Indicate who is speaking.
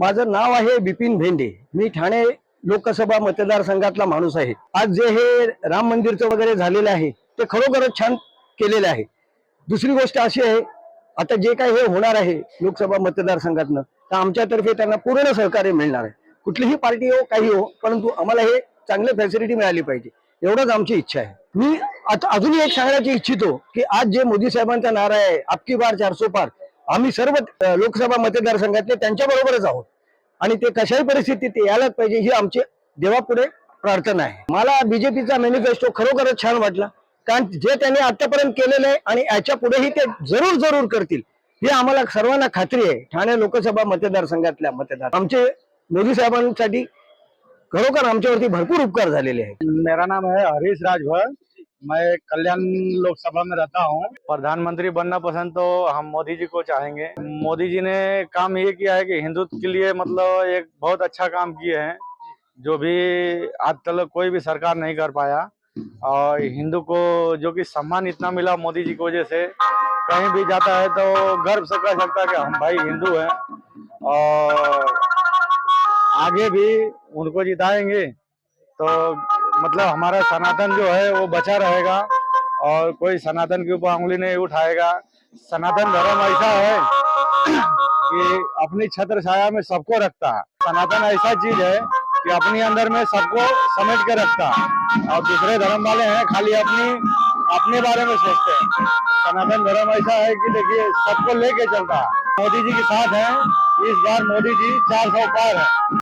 Speaker 1: माझं नाव आहे बिपिन भेंडे. मी ठाणे लोकसभा मतदारसंघातला माणूस आहे. आज जे हे राम मंदिरचं वगैरे झालेलं आहे ते खरोखरच छान केलेलं आहे. दुसरी गोष्ट अशी आहे आता जे काही हे होणार आहे लोकसभा मतदारसंघातनं तर आमच्यातर्फे त्यांना पूर्ण सहकार्य मिळणार आहे. कुठलीही पार्टी हो काही हो परंतु आम्हाला हे चांगले फॅसिलिटी मिळाली पाहिजे. एवढंच आमची इच्छा आहे. मी आता अजूनही एक सांगण्याची इच्छितो की आज जे मोदी साहेबांचा नारा आहे आपकी बार चारसो पार आम्ही सर्व लोकसभा मतदारसंघातले त्यांच्या बरोबरच आहोत. आणि ते कशाही परिस्थितीत ते यायलाच पाहिजे ही आमची देवापुढे प्रार्थना आहे. मला बीजेपीचा मॅनिफेस्टो खरोखरच छान वाटला. कारण जे त्यांनी आतापर्यंत केलेलं आहे आणि याच्या पुढेही ते जरूर जरूर करतील ही आम्हाला सर्वांना खात्री आहे. ठाणे लोकसभा मतदारसंघातल्या मतदार आमचे मोदी साहेबांसाठी खरोखर आमच्यावरती भरपूर उपकार झालेले आहेत.
Speaker 2: मेरा नाम है हरीश राजभर. मैं कल्याण लोकसभा में रहता हूँ। प्रधानमंत्री बनना पसंद तो हम मोदी जी को चाहेंगे। मोदी जी ने काम ये किया है कि हिंदुत्व के लिए मतलब एक बहुत अच्छा काम किए हैं। जो भी आज तक कोई भी सरकार नहीं कर पाया। और हिंदू को जो कि सम्मान इतना मिला मोदी जी की वजह से, कहीं भी जाता है तो गर्व से कह सकता है कि हम भाई हिंदू हैं। और आगे भी उनको जिताएँगे तो मतलब हमारा सनातन जो है, वो बचा रहेगा और कोई सनातन के ऊपर उंगली नहीं उठाएगा। सनातन धर्म ऐसा है कि अपनी छत्र छाया में सबको रखता है। सनातन ऐसा चीज़ है कि अपने अंदर में सबको समेट के रखता है। और दूसरे धर्म वाले हैं, खाली अपनी, अपने बारे में सोचते हैं। सनातन धर्म ऐसा है कि देखिए, सबको लेके चलता है। मोदी जी के साथ है। इस बार मोदी जी चार सौ पार है।